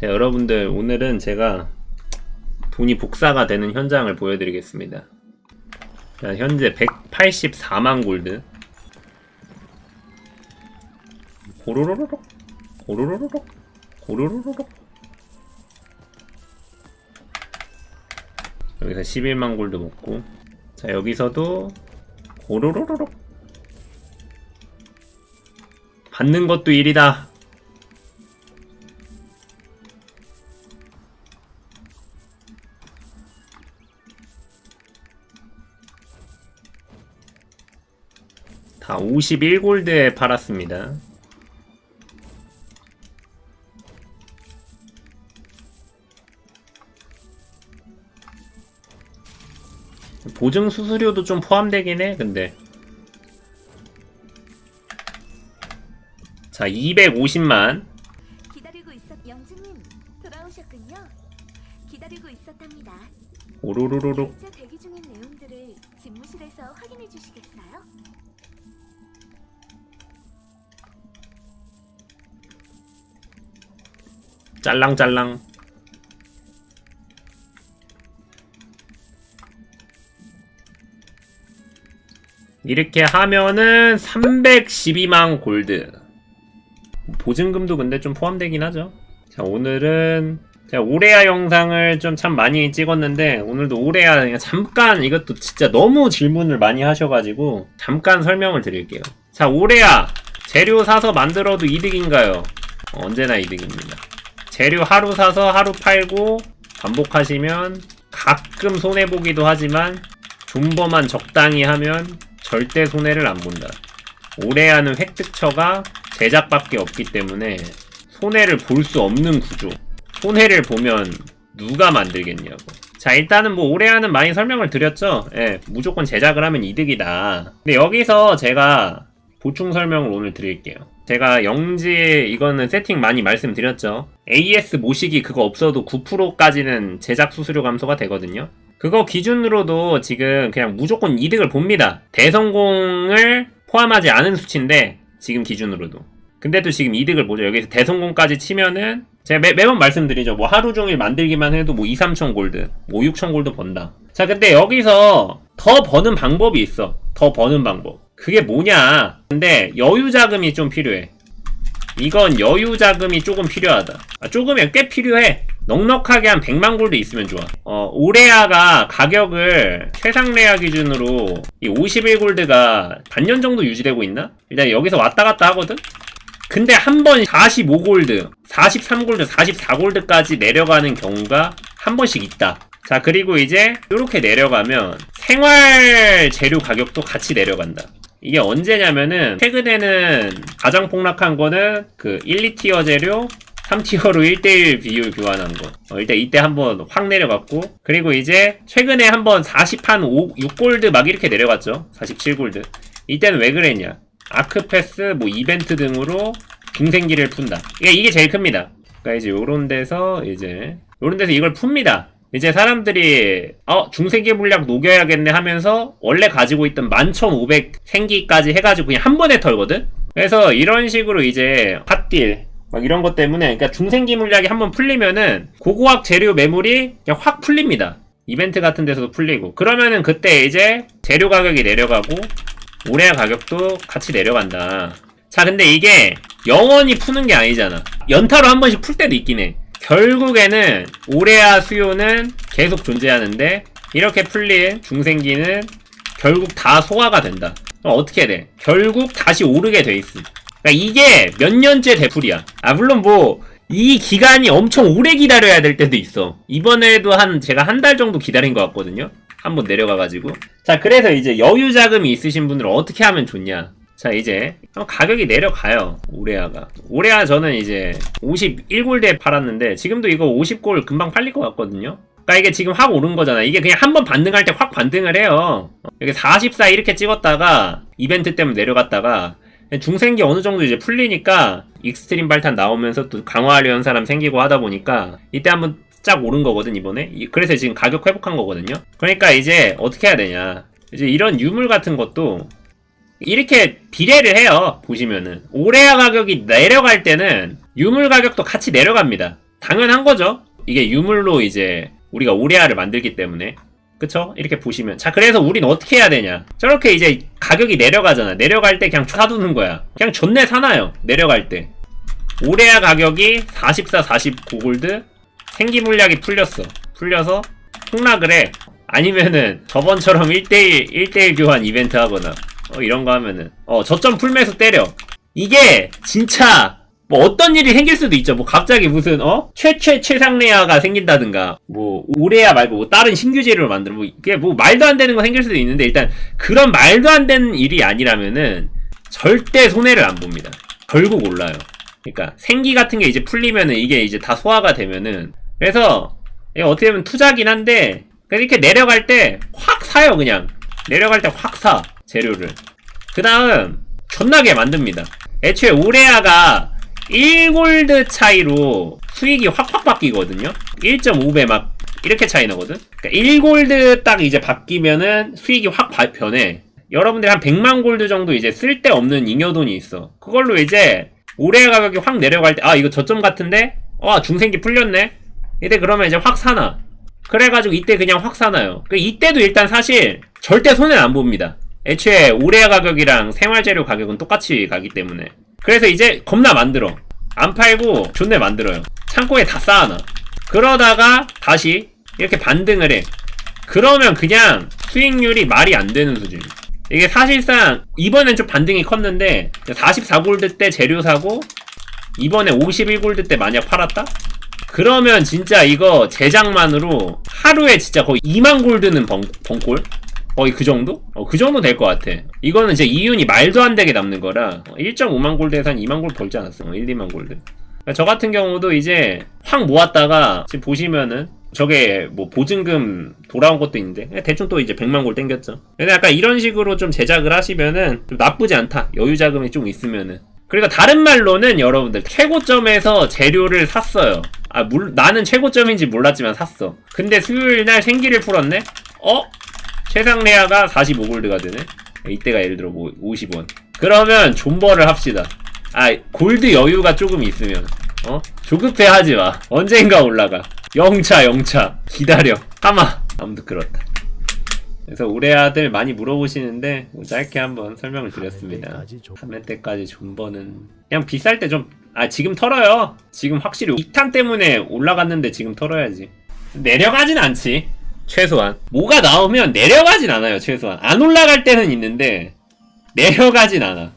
자, 여러분들 오늘은 제가 돈이 복사가 되는 현장을 보여드리겠습니다. 자, 현재 184만 골드. 고로로로록, 고로로로록, 고로로로록. 여기서 11만 골드 먹고, 자 여기서도 고로로로록. 받는 것도 일이다. 다 51골드에 팔았습니다. 보증 수수료도 좀 포함되긴 해, 근데. 자, 250만. 기다리고 있었 영주님 돌아오셨군요. 기다리고 있었답니다. 오로로로록. 결제 대기 중인 내용들을 집무실에서 확인해 주시겠어요? 짤랑짤랑. 이렇게 하면은 312만 골드. 보증금도 근데 좀 포함되긴 하죠. 자, 오늘은 제가 오레아 영상을 좀 참 많이 찍었는데 오늘도 오레아 그냥 잠깐 이것도 진짜 너무 질문을 많이 하셔가지고 잠깐 설명을 드릴게요. 자, 오레아 재료 사서 만들어도 이득인가요? 어, 언제나 이득입니다. 재료 하루 사서 하루 팔고 반복하시면 가끔 손해 보기도 하지만 존버만 적당히 하면 절대 손해를 안 본다. 오래 하는 획득처가 제작밖에 없기 때문에 손해를 볼 수 없는 구조. 손해를 보면 누가 만들겠냐고. 자, 일단은 뭐 올해하는 많이 설명을 드렸죠. 예, 무조건 제작을 하면 이득이다. 근데 여기서 제가 보충 설명을 오늘 드릴게요. 제가 영지 이거는 세팅 많이 말씀드렸죠. AS 모시기 그거 없어도 9%까지는 제작 수수료 감소가 되거든요. 그거 기준으로도 지금 그냥 무조건 이득을 봅니다. 대성공을 포함하지 않은 수치인데 지금 기준으로도. 근데도 지금 이득을 보죠. 여기서 대성공까지 치면은 제가 매, 매번 말씀드리죠. 뭐 하루 종일 만들기만 해도 뭐 2, 3천 골드, 뭐 6천 골드 번다. 자, 근데 여기서 더 버는 방법이 있어. 더 버는 방법. 그게 뭐냐? 근데 여유 자금이 좀 필요해. 이건 여유 자금이 조금 필요하다. 아, 조금이 꽤 필요해. 넉넉하게 한 100만 골드 있으면 좋아. 어, 오레아가 가격을 최상 레아 기준으로 이 51골드가 반년 정도 유지되고 있나? 일단 여기서 왔다 갔다 하거든? 근데 한 번 45골드, 43골드, 44골드까지 내려가는 경우가 한 번씩 있다. 자, 그리고 이제 이렇게 내려가면 생활 재료 가격도 같이 내려간다. 이게 언제냐면은 최근에는 가장 폭락한 거는 그 1, 2티어 재료 3티어로 1대1 비율 교환한 거. 어, 일단 이때 한번 확 내려갔고, 그리고 이제 최근에 한번 40한 5, 6골드 막 이렇게 내려갔죠. 47골드. 이때는 왜 그랬냐? 아크패스, 뭐 이벤트 등으로 중생기를 푼다. 이게, 이게 제일 큽니다. 그러니까 이제 요런 데서 이제, 요런 데서 이걸 풉니다. 이제 사람들이 어 중생기 물약 녹여야겠네 하면서 원래 가지고 있던 11,500 생기까지 해가지고 그냥 한 번에 털거든? 그래서 이런 식으로 이제 핫딜 막 이런 것 때문에 그러니까 중생기 물약이 한번 풀리면은 고고학 재료 매물이 그냥 확 풀립니다. 이벤트 같은 데서도 풀리고 그러면은 그때 이제 재료 가격이 내려가고 올해 가격도 같이 내려간다. 자 근데 이게 영원히 푸는 게 아니잖아. 연타로 한 번씩 풀 때도 있긴 해. 결국에는 오레아 수요는 계속 존재하는데 이렇게 풀린 중생기는 결국 다 소화가 된다. 그럼 어떻게 돼? 결국 다시 오르게 돼 있음. 그러니까 이게 몇 년째 되풀이야. 아 물론 뭐 이 기간이 엄청 오래 기다려야 될 때도 있어. 이번에도 한 제가 한 달 정도 기다린 것 같거든요. 한번 내려가가지고. 자 그래서 이제 여유 자금이 있으신 분들은 어떻게 하면 좋냐? 자 이제 가격이 내려가요 오레아가. 오레아 저는 이제 51골드에 팔았는데 지금도 이거 50골 금방 팔릴 것 같거든요. 그러니까 이게 지금 확 오른 거잖아 이게 그냥 한 번 반등할 때 확 반등을 해요. 여기 44 이렇게 찍었다가 이벤트 때문에 내려갔다가 중생기 어느 정도 이제 풀리니까 익스트림 발탄 나오면서 또 강화하려는 사람 생기고 하다 보니까 이때 한번 쫙 오른 거거든 이번에. 이- 그래서 지금 가격 회복한 거거든요. 그러니까 이제 어떻게 해야 되냐. 이제 이런 유물 같은 것도 이렇게 비례를 해요. 보시면은. 오레아 가격이 내려갈 때는 유물 가격도 같이 내려갑니다. 당연한 거죠. 이게 유물로 이제 우리가 오레아를 만들기 때문에. 그쵸? 이렇게 보시면. 자 그래서 우린 어떻게 해야 되냐? 저렇게 이제 가격이 내려가잖아. 내려갈 때 그냥 사두는 거야. 그냥 존내 사나요 내려갈 때. 오레아 가격이 44, 49골드? 생기 물약이 풀렸어. 풀려서 폭락을 해. 아니면은 저번처럼 1대1 1대1 교환 이벤트 하거나 어 이런 거 하면은. 어 저점 풀면서 때려. 이게 진짜 뭐 어떤 일이 생길 수도 있죠. 뭐 갑자기 무슨 어? 최최 최상레아가 생긴다든가. 뭐 오레아 말고 뭐 다른 신규 재료를 만들어. 뭐 이게 뭐 말도 안 되는 거 생길 수도 있는데 일단 그런 말도 안 되는 일이 아니라면은 절대 손해를 안 봅니다. 결국 올라요. 그러니까 생기 같은 게 이제 풀리면은 이게 이제 다 소화가 되면은. 그래서 어떻게 보면 투자긴 한데 그냥 이렇게 내려갈 때 확 사요 그냥. 내려갈 때 확 사 재료를 그 다음 존나게 만듭니다. 애초에 오레아가 1골드 차이로 수익이 확확 바뀌거든요. 1.5배 막 이렇게 차이 나거든. 그러니까 1골드 딱 이제 바뀌면은 수익이 확 바- 변해. 여러분들이 한 100만 골드 정도 이제 쓸데없는 잉여돈이 있어. 그걸로 이제 오레아 가격이 확 내려갈 때, 아, 이거 저점 같은데? 와, 중생기 풀렸네? 이때 그러면 이제 확 사나. 그래가지고 이때 그냥 확 사나요. 그 이때도 일단 사실 절대 손해는 안 봅니다. 애초에 오레아 가격이랑 생활재료 가격은 똑같이 가기 때문에. 그래서 이제 겁나 만들어. 안 팔고 존내 만들어요. 창고에 다 쌓아놔. 그러다가 다시 이렇게 반등을 해. 그러면 그냥 수익률이 말이 안 되는 수준. 이게 사실상 이번엔 좀 반등이 컸는데 44골드 때 재료 사고 이번에 51골드 때 만약 팔았다? 그러면 진짜 이거 제작만으로 하루에 진짜 거의 2만 골드는 번, 번골? 거의 그 정도? 어, 그 정도 될 것 같아. 이거는 이제 이윤이 말도 안 되게 남는 거라 1.5만 골드에서 한 2만 골드 벌지 않았어. 어, 1, 2만 골드. 그러니까 저 같은 경우도 이제 확 모았다가 지금 보시면은 저게 뭐 보증금 돌아온 것도 있는데 대충 또 이제 100만 골 땡겼죠. 근데 약간 이런 식으로 좀 제작을 하시면은 좀 나쁘지 않다. 여유 자금이 좀 있으면은. 그리고 다른 말로는 여러분들 최고점에서 재료를 샀어요. 아, 물, 나는 최고점인지 몰랐지만 샀어. 근데 수요일 날 생기를 풀었네? 어? 최상 레아가 45골드가 되네? 이때가 예를 들어 뭐 50원. 그러면 존버를 합시다. 아, 골드 여유가 조금 있으면. 어? 조급해 하지 마. 언젠가 올라가. 영차, 영차. 기다려. 참아. 아무튼 그렇다. 그래서 올해 아들 많이 물어보시는데 뭐 짧게 한번 설명을 드렸습니다. 3회 때까지 존버는 그냥 비쌀 때 좀 아 지금 털어요. 지금 확실히 2탄 때문에 올라갔는데 지금 털어야지. 내려가진 않지. 최소한 뭐가 나오면 내려가진 않아요. 최소한 안 올라갈 때는 있는데 내려가진 않아.